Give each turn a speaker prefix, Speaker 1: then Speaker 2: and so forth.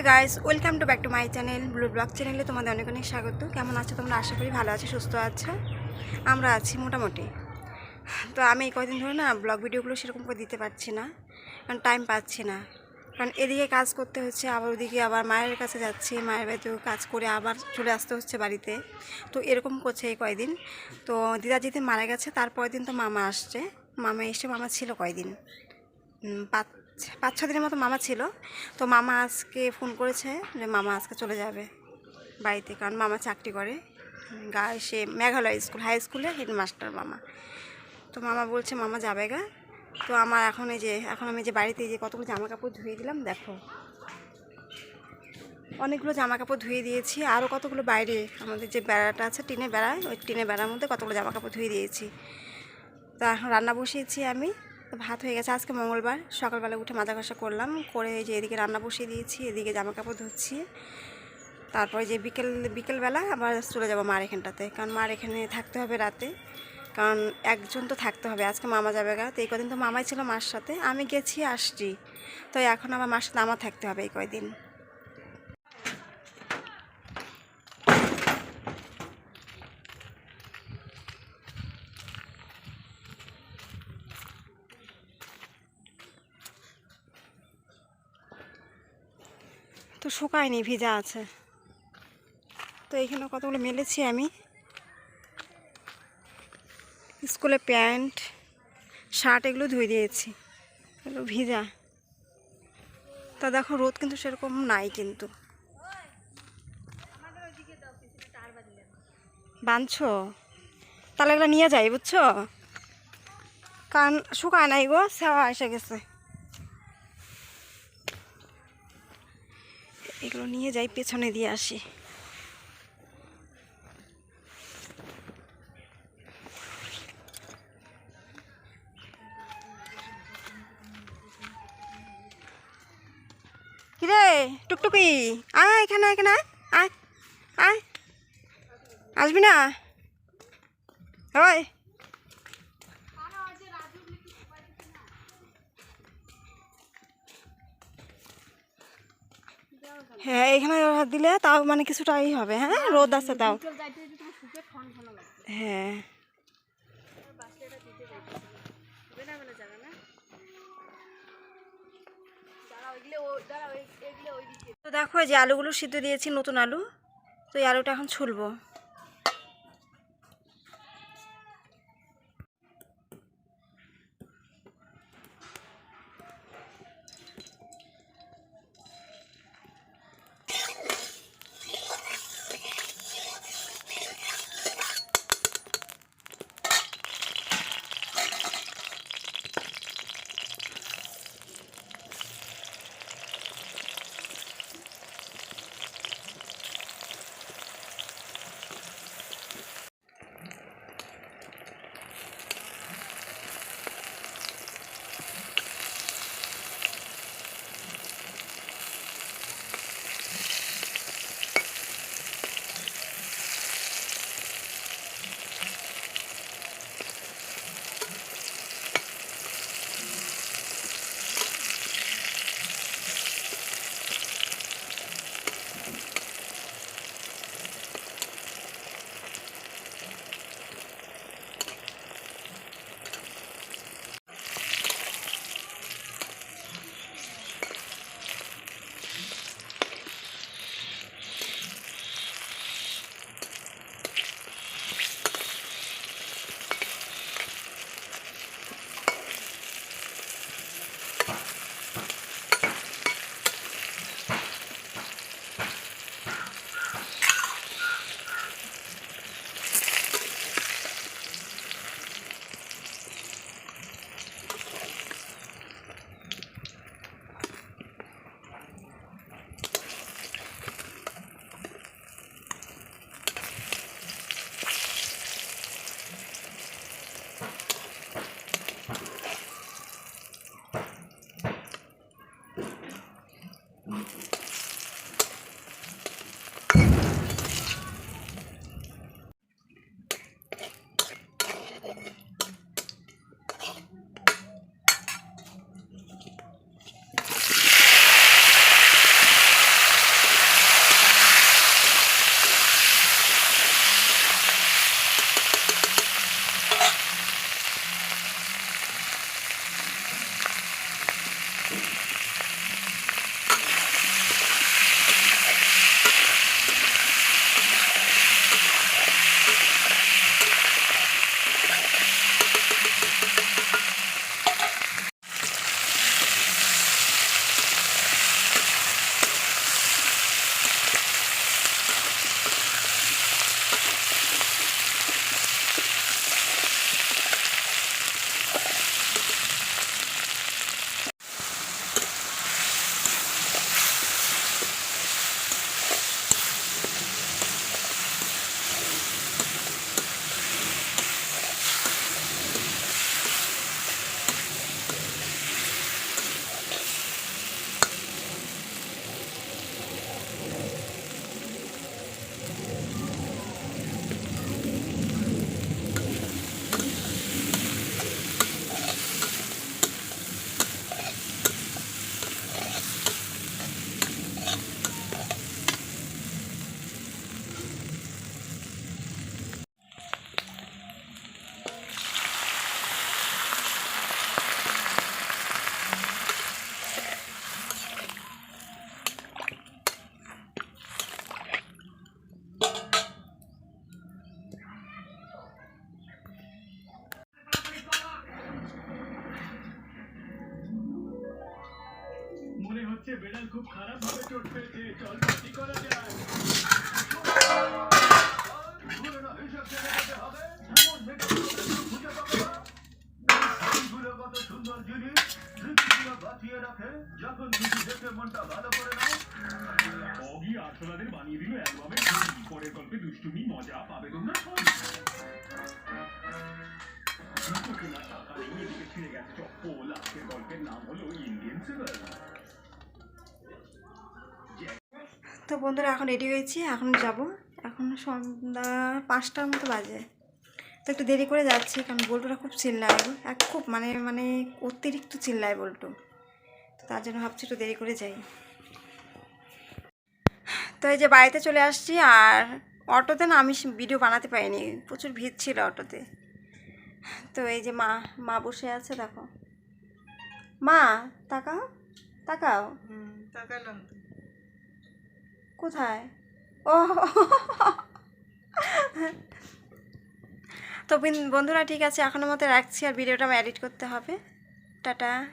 Speaker 1: Hi guys welcome to back to my channel blue blog চ্যানেলে তোমাদের অনেক অনেক স্বাগত। কেমন আছো তোমরা? আশা করি ভালো আছো, সুস্থ আছো। আমরা আছি মোটামুটি। তো আমি এই কদিন ধরে না ব্লগ ভিডিওগুলো সেরকম করে দিতে পারছি না, কারণ টাইম পাচ্ছি না। কারণ এদিকে কাজ করতে হচ্ছে, আবার ওদিকে আবার মায়ের কাছে যাচ্ছি, মায়ের বাড়িতেও কাজ করে আবার চলে আসতে হচ্ছে বাড়িতে। তো এরকম করছে এই কয়দিন। তো দিদা যেদিন মারা গেছে তারপরের দিন তো মামা আসছে। মামা এসে মামা ছিল কয়দিন? পাঁচ পাঁচ ছ দিনের মতো মামা ছিল। তো মামা আজকে ফোন করেছে যে মামা আজকে চলে যাবে বাড়িতে, কারণ মামা চাকরি করে। গা, সে মেঘালয় স্কুল, হাই স্কুলে হেডমাস্টার মামা। তো মামা বলছে, মামা যাবে গা? তো আমার এখন এই যে, এখন আমি যে বাড়িতে যে কতগুলো জামা কাপড় ধুয়ে দিলাম, দেখো। অনেকগুলো জামা কাপড় ধুয়ে দিয়েছি। আরও কতগুলো বাইরে, আমাদের যে বেড়াটা আছে টিনের বেড়া ওই টিনের বেড়ার মধ্যে কতগুলো জামা কাপড় ধুয়ে দিয়েছি। তা এখন রান্না বসিয়েছি আমি। ভাত হয়ে গেছে। আজকে মঙ্গলবার। সকালবেলা উঠে মাজা ঘষা করলাম। করে যে এদিকে রান্না বসিয়ে দিয়েছি, এদিকে জামা কাপড় ধুচ্ছি। তারপরে যে বিকেল, বিকেলবেলা আবার চলে যাব মার এখানটাতে। কারণ মার এখানে থাকতে হবে রাতে। কারণ একজন তো থাকতে হবে। আজকে মামা যাবে গা। তো এই কদিন তো মামাই ছিল মার সাথে। আমি গেছি, আসছি। তো এখন আবার মার সাথে আমার থাকতে হবে এই কয়দিন। তো শুকায়নি, ভিজা আছে। তো এইখানে কতগুলো মেলেছি আমি? স্কুলে প্যান্ট, শার্ট এগুলো ধুয়ে দিয়েছি। এগুলো ভিজা। তা দেখো, রোদ কিন্তু সেরকম নাই কিন্তু। বাঁধছো তাহলে এগুলো নিয়ে যাই, বুঝছ? কারণ শুকায় নাই গো সেওয়া এসে গেছে। এগুলো নিয়ে যাই, পেছনে দিয়ে আসি। কিরে, টুকটুকি, আয়, এখানে এখানে, আয় আয় আসবি না? ওই হ্যাঁ এখানে দিলে তাও মানে কিছুটাই হবে হ্যাঁ? রোদ আছে তাও। হ্যাঁ। তো দেখো যে আলুগুলো সিদ্ধ দিয়েছি নতুন আলু। তো এই আলুটা এখন ছুলবো।
Speaker 2: খুব খারাপ ভাবে চোট পেয়েছে চল পার্টি করা যায়। না কত সুন্দর জিনিস যখন কিছু দেখে মনটা ভালো করে আটশোলাদের বানিয়ে দিল অ্যালবামে পরের গল্পে দুষ্টুমি মজা পাবে তোমরা সব গল্পের নাম হলো ইন্ডিয়ান সিভার
Speaker 1: তো বন্ধুরা, এখন রেডি হয়েছি। এখন যাব। এখন সন্ধ্যা পাঁচটার মতো বাজে। তো একটু দেরি করে যাচ্ছি, কারণ বল্টুরা খুব চিল্লায়। এক খুব মানে মানে অতিরিক্ত চিল্লায় বল্টু। তো তার জন্য ভাবছি একটু দেরি করে যাই। তো এই যে বাড়িতে চলে আসছি, আর অটোতে না আমি ভিডিও বানাতে পারিনি। প্রচুর ভিড় ছিল অটোতে। তো এই যে মা মা বসে আছে, দেখো। মা, তাকাও তাকাও।
Speaker 3: তাকালাম।
Speaker 1: কোথায়? ও। তো বিন- বন্ধুরা, ঠিক আছে এখনও মতো রাখছি আর ভিডিওটা আমার এডিট করতে হবে।
Speaker 3: টাটা।